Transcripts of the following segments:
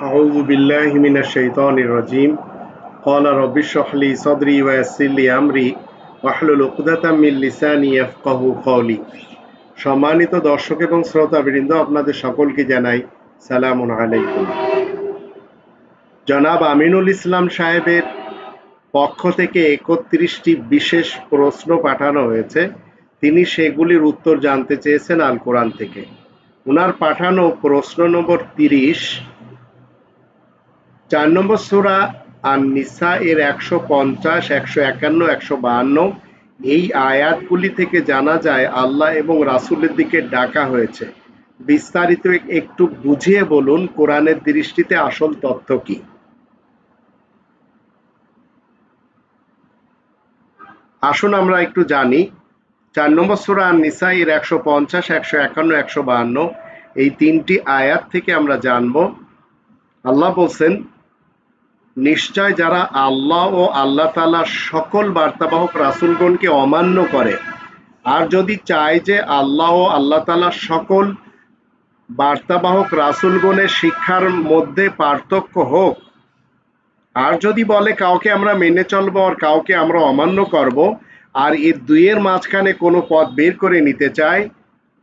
أعوذ بالله من الشيطان الرجيم قال رب اشرح لي صدري ويسر لي أمري واحلل عقدة من লিসানি يفقه قولي সম্মানিত দর্শক এবং শ্রোতাবৃন্দ আপনাদের সকলকে জানাই সালামুন আলাইকুম জনাব আমিনুল ইসলাম সাহেবের পক্ষ থেকে একত্রিশটি বিশেষ প্রশ্ন পাঠানো হয়েছে তিনি সেগুলির উত্তর জানতে চেয়েছেন আল কোরআন থেকে ওনার পাঠানো প্রশ্ন নম্বর তিরিশ চার নম্বর সুরা আর নিসা এর একশো পঞ্চাশ, একশো একান্ন, একশো বাহান্ন। এই আয়াতগুলি থেকে জানা যায় আল্লাহ এবং রাসুলের দিকে ডাকা হয়েছে। বিস্তারিত একটু বুঝিয়ে বলুন কোরআনের দৃষ্টিতে আসল তথ্য কি? আসুন আমরা একটু জানি। চার নম্বর সুরা নিসা এর একশো পঞ্চাশ, একশো একান্ন, একশো বাহান্ন। এই তিনটি আয়াত থেকে আমরা জানব। আল্লাহ বলছেন নিশ্চয় যারা আল্লাহ ও আল্লাহ তালা সকল বার্তাবাহক রাসুলগণকে অমান্য করে, আর যদি চায় যে আল্লাহ ও আল্লাহ তালা সকল বার্তাবাহক রাসুলগণের শিক্ষার মধ্যে পার্থক্য হোক, আর যদি বলে কাউকে আমরা মেনে চলবো আর কাউকে আমরা অমান্য করব, আর এর দুইয়ের মাঝখানে কোনো পথ বের করে নিতে চায়,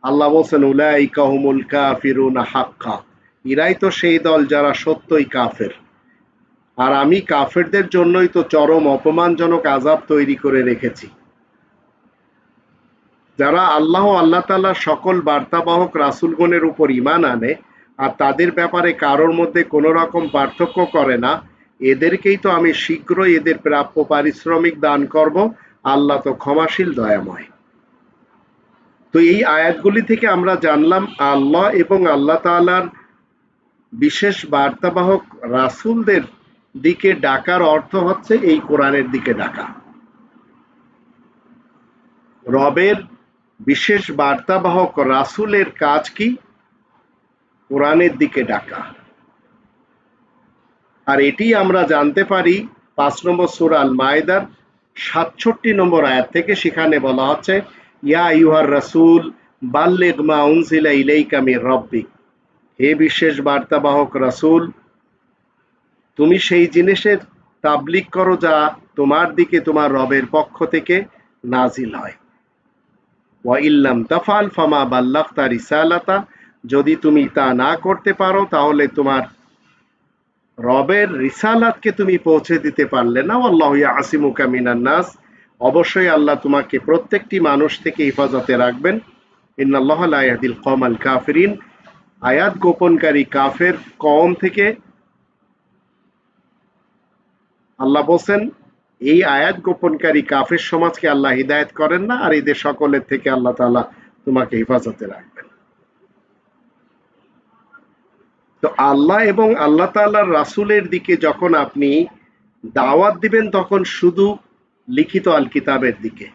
আল্লাহ বলছেন উলাই কাহুমুল কাফিরুন হাক্কা। ইরাই তো সেই দল যারা সত্যই কাফের। আর আমি কাফেরদের জন্যই তো চরম অপমানজনক আজাব তৈরি করে রেখেছি। যারা আল্লাহ আল্লাহ তাল্লাহ সকল বার্তাবাহক রাসুলগণের উপর ইমান আনে আর তাদের ব্যাপারে কারোর মধ্যে কোনো রকম পার্থক্য করে না, এদেরকেই তো আমি শীঘ্রই এদের প্রাপ্য পারিশ্রমিক দান করব। আল্লাহ তো ক্ষমাশীল, দয়াময়। তো এই আয়াতগুলি থেকে আমরা জানলাম, আল্লাহ এবং আল্লাহ তালার বিশেষ বার্তাবাহক রাসুলদের দিকে ডাকার অর্থ হচ্ছে এই কোরআনের দিকে ডাকা। রবের বিশেষ বার্তাবাহক রাসুলের কাজ কি? কোরআনের দিকে ডাকা। আর এটি আমরা জানতে পারি পাঁচ নম্বর সুরাল মায়দার সাতষট্টি নম্বর আয়াত থেকে। সেখানে বলা হচ্ছে, ইয়া ইউহার রাসুল, বাল্লেগ মা উনসিলা ইলাইকা মির রব্বিক। হে বিশেষ বার্তাবাহক রাসুল তুমি সেই জিনিসের তাবলিক করো যা তোমার দিকে, তোমার রবের পক্ষ থেকে নাজিল হয়। ওয়া ইল্লাম তাফাল ফামা বাল্লাক্তা রিসালাতা। যদি তুমি তা না করতে পারো, তাহলে তোমার রবের রিসালাতকে তুমি পৌঁছে দিতে পারলে না। আল্লাহ আসিমুকা মিনান নাস। অবশ্যই আল্লাহ তোমাকে প্রত্যেকটি মানুষ থেকে হেফাজতে রাখবেন। ইন্নাল্লাহ লা ইয়াহদিল কওমাল কাফিরিন। আয়াত গোপনকারী কাফের কম থেকে আল্লাহ বলছেন, এই আয়াত গোপনকারী কাফের সমাজকে আল্লাহ হিদায়ত করেন না, আর এদের সকলের থেকে আল্লাহ তাআলা তোমাকে হেফাজতে রাখবেন। তো আল্লাহ এবং আল্লাহ তাআলার রাসূলের দিকে যখন আপনি দাওয়াত দিবেন, তখন শুধু লিখিত আল কিতাবের দিকে।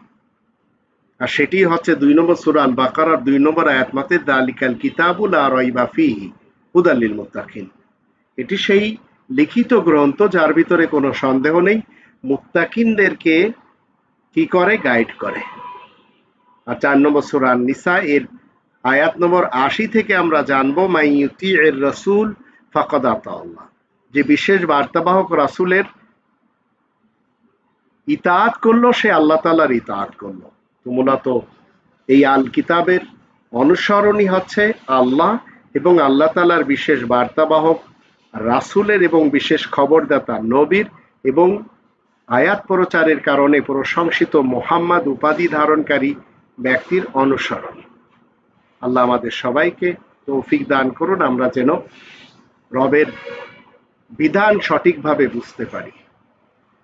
আর সেটি হচ্ছে দুই নম্বর সূরা আল বাকারার দুই নম্বর আয়াত মতে, দালিকাল কিতাবুল আর ফিহি হুদাল্লিল মুত্তাকিন। এটি সেই লিখিত গ্রন্থ যার ভিতরে কোনো সন্দেহ নেই, মুত্তাকিনদেরকে কি করে? গাইড করে। আর চার নম্বর সুরান নিসা এর আয়াত নম্বর আশি থেকে আমরা জানব মাইয়ুতি এর রসুল ফকদাত যে বিশেষ বার্তাবাহক রাসুলের ইতাহাত করল, সে আল্লাহ তালার ইতাহাত করল। তো মূলত এই আল কিতাবের অনুসরণই হচ্ছে আল্লাহ এবং আল্লাহ তালার বিশেষ বার্তাবাহক রাসুলের এবং বিশেষ খবরদাতা নবীর এবং আয়াত প্রচারের কারণে প্রশংসিত মোহাম্মদ উপাধি ধারণকারী ব্যক্তির অনুসরণ। আল্লাহ আমাদের সবাইকে তৌফিক দান করুন, আমরা যেন রবের বিধান সঠিকভাবে বুঝতে পারি।